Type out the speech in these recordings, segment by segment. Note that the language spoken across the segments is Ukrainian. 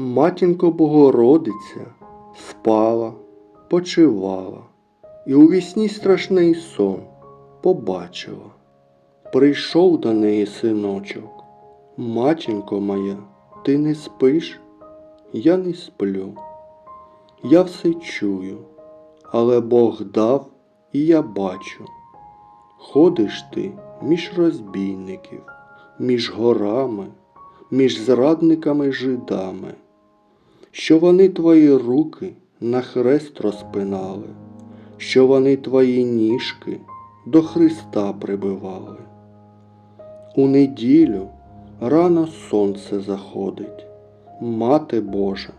Матінко Богородиця спала, почивала, і у вісні страшний сон побачила. Прийшов до неї синочок. Матінко моя, ти не спиш? Я не сплю. Я все чую, але Бог дав, і я бачу. Ходиш ти між розбійників, між горами, між зрадниками жидами, що вони твої руки на хрест розпинали, що вони твої ніжки до Христа прибивали. У неділю рано сонце заходить, Мати Божа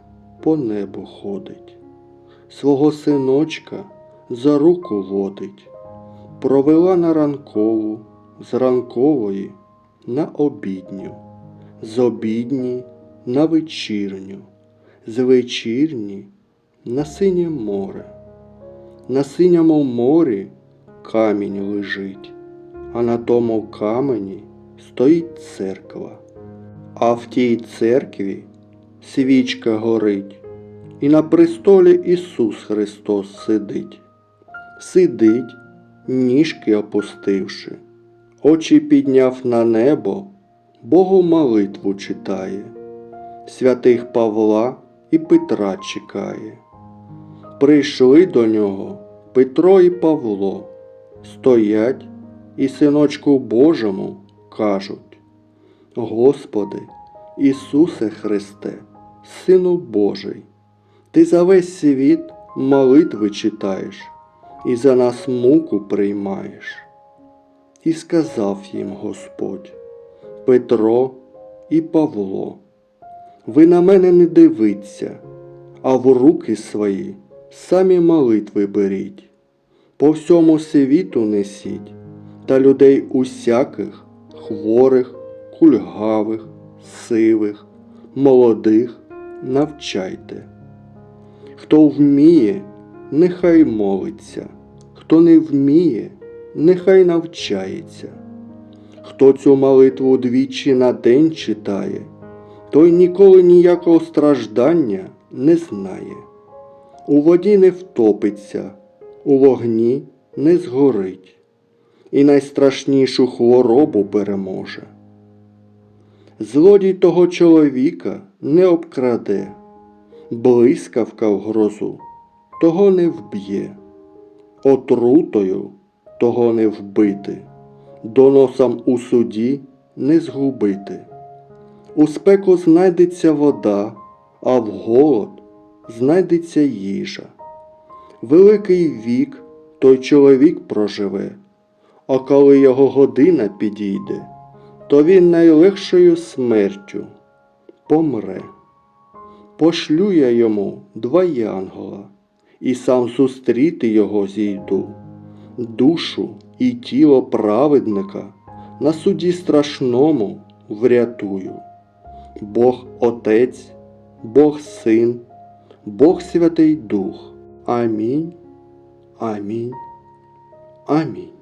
по небу ходить, свого синочка за руку водить, провела на ранкову, з ранкової на обідню, з обідні на вечірню, з вечірні на синє море. На синьому морі камінь лежить, а на тому камені стоїть церква. А в тій церкві свічка горить, і на престолі Ісус Христос сидить. Сидить, ніжки опустивши, очі підняв на небо, Богу молитву читає, святих Павла і Петра чекає. Прийшли до нього Петро і Павло, стоять і синочку Божому кажуть: Господи, Ісусе Христе, Сину Божий, Ти за весь світ молитви читаєш і за нас муку приймаєш. І сказав їм Господь, Петро і Павло, ви на мене не дивіться, а в руки свої самі молитви беріть, по всьому світу несіть, та людей усяких, хворих, кульгавих, сивих, молодих навчайте. Хто вміє, нехай молиться, хто не вміє, нехай навчається. Хто цю молитву двічі на день читає, той ніколи ніякого страждання не знає. У воді не втопиться, у вогні не згорить, і найстрашнішу хворобу переможе. Злодій того чоловіка не обкраде, блискавка в грозу того не вб'є, отрутою того не вбити, доносом у суді не згубити. У спеку знайдеться вода, а в голод знайдеться їжа. Великий вік той чоловік проживе, а коли його година підійде, то він найлегшою смертю помре. Пошлю я йому два янгола, і сам зустріти його зійду, душу і тіло праведника на суді страшному врятую. Бог Отець, Бог Син, Бог Святий Дух. Амінь. Амінь. Амінь.